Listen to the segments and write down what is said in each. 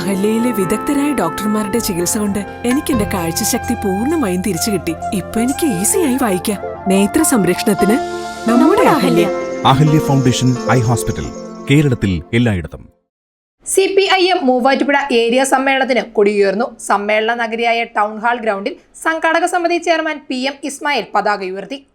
അഹല്യയിലെ വിദഗ്ധരായ ഡോക്ടർമാരുടെ ചികിത്സ കൊണ്ട് എനിക്ക് എന്റെ കാഴ്ചശക്തി പൂർണമായും തിരിച്ചു കിട്ടി. ഇപ്പൊ എനിക്ക് ഈസിയായി വായിക്കാം. നേത്ര സംരക്ഷണത്തിന് നമ്മുടെ Ahalya. Ahalya. Foundation eye hospital കേരളത്തിൽ എല്ലായിടത്തും. C P I M Muvattupuzha area സമ്മേളനത്തിന് കൊടിയുയർന്നു. സമ്മേളന നഗരിയായ ടൗൺ ഹാൾ ഗ്രൗണ്ടിൽ സംഘാടക സമിതി ചെയർമാൻ പി എം ഇസ്മായിൽ പതാക ഉയർത്തി.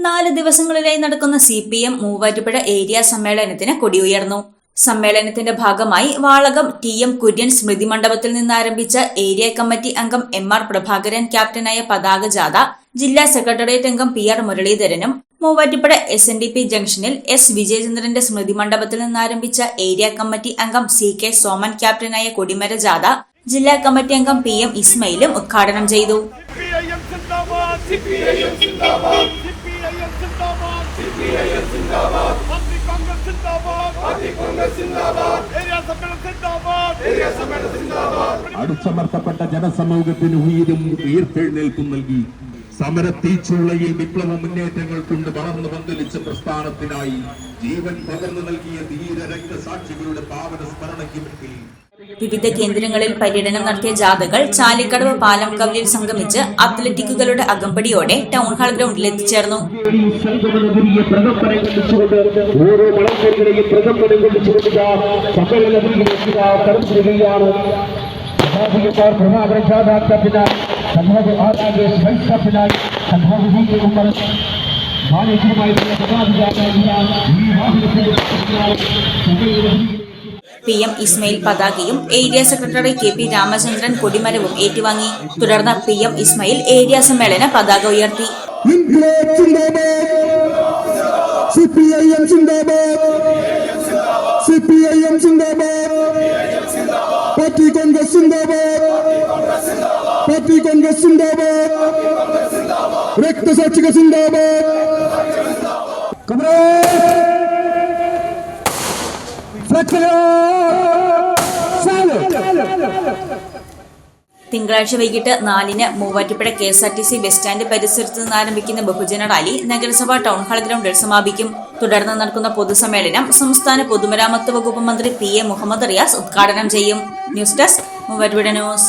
നാല് ദിവസങ്ങളിലായി നടക്കുന്ന C P M Muvattupuzha area സമ്മേളനത്തിന് കൊടിയുയർന്നു. സമ്മേളനത്തിന്റെ ഭാഗമായി വാളകം ടി എം കുര്യൻ സ്മൃതി മണ്ഡപത്തിൽ നിന്നാരംഭിച്ച ഏരിയ കമ്മിറ്റി അംഗം എം ആർ പ്രഭാകരൻ ക്യാപ്റ്റനായ പതാക ജാഥ ജില്ലാ സെക്രട്ടേറിയറ്റ് അംഗം P R മുരളീധരനും Muvattupuzha S N D P ജംഗ്ഷനിൽ എസ് വിജയചന്ദ്രന്റെ സ്മൃതി മണ്ഡപത്തിൽ നിന്നാരംഭിച്ച ഏരിയ കമ്മിറ്റി അംഗം സി കെ സോമൻ ക്യാപ്റ്റനായ കൊടിമര ജാഥ ജില്ലാ കമ്മിറ്റി അംഗം പി എം ഇസ്മയിലും ഉദ്ഘാടനം ചെയ്തു. സിന്ദാബാദ്. അടിച്ചമർത്തപ്പെട്ട ജനസമൂഹത്തിന് ഉയരും ഉയർത്തെഴുന്നേൽപ്പും നൽകി സമര തീച്ചുളയിൽ വിപ്ലവ മുന്നേറ്റങ്ങൾ കൊണ്ട് വളർന്നു പന്തലിച്ച പ്രസ്ഥാനത്തിനായി ജീവൻ പകർന്നു നൽകിയ ധീര രക്തസാക്ഷികളുടെ പാവന സ്മരണയ്ക്ക് മുന്നിൽ. വിവിധ കേന്ദ്രങ്ങളിൽ പര്യടനം നടത്തിയ ജാഥകൾ ചാലിക്കടവ് പാലം കവലിൽ സംഗമിച്ച് അത്ലറ്റിക്കുകളുടെ അകമ്പടിയോടെ ടൗൺ ഹാൾ ഗ്രൗണ്ടിൽ എത്തിച്ചേർന്നു. ഓരോ മണൽക്കരകളെയും പ്രകമ്പനം കൊള്ളിച്ചുകൊണ്ട് സമ്മേളനഗിരിയിലേക്ക് കടന്നിരിക്കുകയാണ് സഭാപികക്കാർ പ്രഭാകര ജാഥാക്ടപ്പിനാൽ സഭാപി ആരാകേഷ് വൈസ്തപ്പിനാൽ സഭാപി വി കെ ഉമ്മർ വാഹനത്തിന്റെ സമ്മേളനഗിരിയിലെ P M Ismail പതാകയും area secretary K P Ramachandran കൊടിമരവും ഏറ്റുവാങ്ങി. തുടർന്ന് പി എം ഇസ്മയിൽ ഏരിയ സമ്മേളന പതാക ഉയർത്തി. പാർട്ടി കോൺഗ്രസ് സിന്ദാബാദ് പാർട്ടി കോൺഗ്രസ് സിന്ദാബാദ്. രക്തസാക്ഷിക സിന്ദാബാദ് തിങ്കളാഴ്ച വൈകിട്ട് നാലിന് Muvattupuzha K S R T C bus stand പരിസരത്ത് നിന്ന് ആരംഭിക്കുന്ന ബഹുജന റാലി നഗരസഭ ടൗൺ ഹാൾ ഗ്രൗണ്ടിൽ സമാപിക്കും. തുടർന്ന് നടക്കുന്ന പൊതുസമ്മേളനം സംസ്ഥാന പൊതുമരാമത്ത് വകുപ്പ് മന്ത്രി പി എ മുഹമ്മദ് റിയാസ് ഉദ്ഘാടനം ചെയ്യും. News desk Muvattupuzha news.